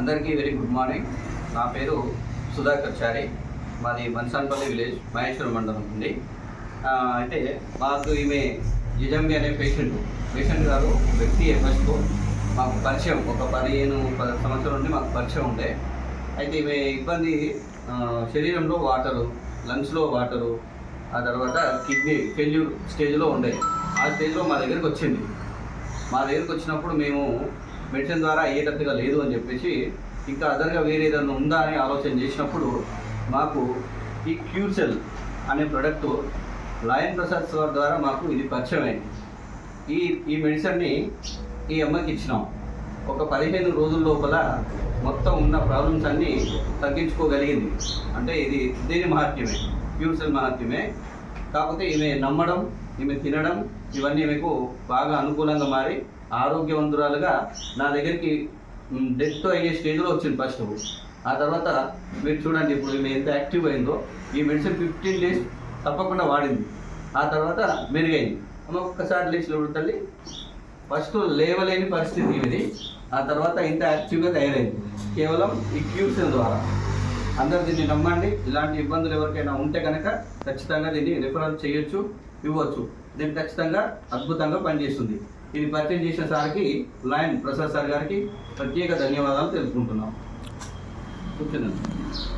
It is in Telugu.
అందరికీ వెరీ గుడ్ మార్నింగ్. నా పేరు సుధాకర్ చారి. మాది మన్సాన్పల్లి విలేజ్ మహేశ్వరం మండలం ఉంది అయితే మాకు ఈమె జిజంబి అనే పేషెంట్. పేషెంట్ గారు వ్యక్తి ఫస్ట్ మాకు పరిచయం ఒక పదిహేను పది సంవత్సరం నుండి మాకు పరిచయం ఉండే. అయితే ఈమె ఇబ్బంది శరీరంలో వాటరు లంగ్స్లో వాటరు ఆ తర్వాత కిడ్నీ ఫెయిల్యూర్ స్టేజ్లో ఉండే. ఆ స్టేజ్లో మా దగ్గరికి వచ్చింది. మా దగ్గరికి వచ్చినప్పుడు మేము మెడిసిన్ ద్వారా అయ్యేటట్టుగా లేదు అని చెప్పేసి ఇంకా అదర్గా వేరే ఏదైనా ఉందా అని ఆలోచన చేసినప్పుడు మాకు ఈ క్యూసెల్ అనే ప్రోడక్ట్ లాయన్ ప్రసాద్ సార్ ద్వారా మాకు ఇది పరిచయం అయింది. ఈ ఈ మెడిసిన్ని ఈ అమ్మకి ఇచ్చినాం. ఒక పదిహేను రోజుల లోపల మొత్తం ఉన్న ప్రాబ్లమ్స్ అన్నీ తగ్గించుకోగలిగింది. అంటే ఇది దీని మహత్యమే క్యూసెల్ మహత్యమే కాకపోతే ఈమె నమ్మడం ఈమె తినడం ఇవన్నీ మీకు బాగా అనుకూలంగా మారి ఆరోగ్యవంతురాలుగా నా దగ్గరికి డెత్ అయ్యే స్టేజ్లో వచ్చింది ఫస్ట్ ఆ తర్వాత మీరు చూడండి ఇప్పుడు ఈమె ఎంత యాక్టివ్ అయిందో. ఈ మెడిసిన్ ఫిఫ్టీన్ డేస్ తప్పకుండా వాడింది. ఆ తర్వాత మెరుగైంది. అమ్మ ఒక్కసారి లేచి తల్లి ఫస్ట్ లేవలేని పరిస్థితి ఇది ఆ తర్వాత ఇంత యాక్టివ్గా తయారైంది. కేవలం ఈ క్యూషన్ ద్వారా. అందరు దీన్ని నమ్మండి. ఇలాంటి ఇబ్బందులు ఎవరికైనా ఉంటే కనుక ఖచ్చితంగా దీన్ని రిఫరల్ చేయొచ్చు ఇవ్వచ్చు. దీన్ని ఖచ్చితంగా అద్భుతంగా పనిచేస్తుంది. ఇది పరిచయం చేసిన సార్కి లయన్ ప్రసాద్ సార్ గారికి ప్రత్యేక ధన్యవాదాలు తెలుసుకుంటున్నాం కూర్చున్నాను